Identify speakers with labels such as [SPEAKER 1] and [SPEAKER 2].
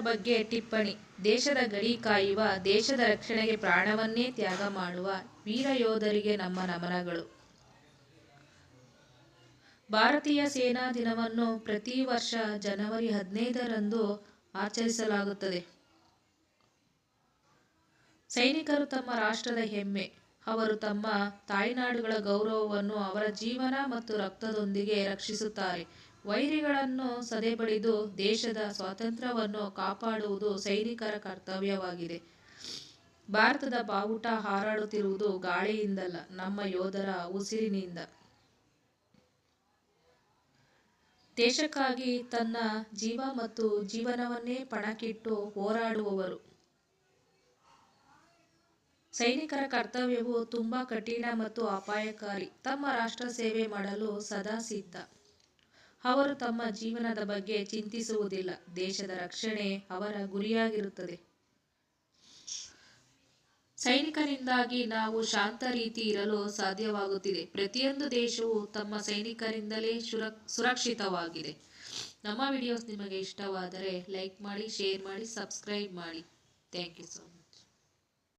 [SPEAKER 1] ಬಗ್ಗೆ ಟಿಪ್ಪಣಿ. ದೇಶದ ಗಡಿ ಕಾಯುವ, ದೇಶದ ರಕ್ಷಣೆಗೆ ಪ್ರಾಣವನ್ನೇ ತ್ಯಾಗ ಮಾಡುವ ವೀರ ಯೋಧರಿಗೆ ನಮ್ಮ ನಮನಗಳು. ಭಾರತೀಯ ಸೇನಾ ದಿನವನ್ನು ಪ್ರತಿ ವರ್ಷ ಜನವರಿ ಹದಿನೈದರಂದು ಆಚರಿಸಲಾಗುತ್ತದೆ. ಸೈನಿಕರು ತಮ್ಮ ರಾಷ್ಟ್ರದ ಹೆಮ್ಮೆ. ಅವರು ತಮ್ಮ ತಾಯ್ನಾಡುಗಳ ಗೌರವವನ್ನು ಅವರ ಜೀವನ ಮತ್ತು ರಕ್ತದೊಂದಿಗೆ ರಕ್ಷಿಸುತ್ತಾರೆ. ವೈರಿಗಳನ್ನು ಸದೆಬಡಿದು ದೇಶದ ಸ್ವಾತಂತ್ರ್ಯವನ್ನು ಕಾಪಾಡುವುದು ಸೈನಿಕರ ಕರ್ತವ್ಯವಾಗಿದೆ. ಭಾರತದ ಬಾವುಟ ಹಾರಾಡುತ್ತಿರುವುದು ಗಾಳಿಯಿಂದಲ್ಲ, ನಮ್ಮ ಯೋಧರ ಉಸಿರಿನಿಂದ. ದೇಶಕ್ಕಾಗಿ ತನ್ನ ಜೀವ ಮತ್ತು ಜೀವನವನ್ನೇ ಪಣಕ್ಕಿಟ್ಟು ಹೋರಾಡುವವರು. ಸೈನಿಕರ ಕರ್ತವ್ಯವು ತುಂಬಾ ಕಠಿಣ ಮತ್ತು ಅಪಾಯಕಾರಿ. ತಮ್ಮ ರಾಷ್ಟ್ರ ಸೇವೆ ಮಾಡಲು ಸದಾ ಸಿದ್ಧ. ಅವರು ತಮ್ಮ ಜೀವನದ ಬಗ್ಗೆ ಚಿಂತಿಸುವುದಿಲ್ಲ. ದೇಶದ ರಕ್ಷಣೆ ಅವರ ಗುರಿಯಾಗಿರುತ್ತದೆ. ಸೈನಿಕರಿಂದಾಗಿ ನಾವು ಶಾಂತ ರೀತಿ ಇರಲು ಸಾಧ್ಯವಾಗುತ್ತಿದೆ. ಪ್ರತಿಯೊಂದು ದೇಶವು ತಮ್ಮ ಸೈನಿಕರಿಂದಲೇ ಸುರಕ್ ಸುರಕ್ಷಿತವಾಗಿದೆ. ನಮ್ಮ ವಿಡಿಯೋಸ್ ನಿಮಗೆ ಇಷ್ಟವಾದರೆ ಲೈಕ್ ಮಾಡಿ, ಶೇರ್ ಮಾಡಿ, ಸಬ್ಸ್ಕ್ರೈಬ್ ಮಾಡಿ. Thank you so much.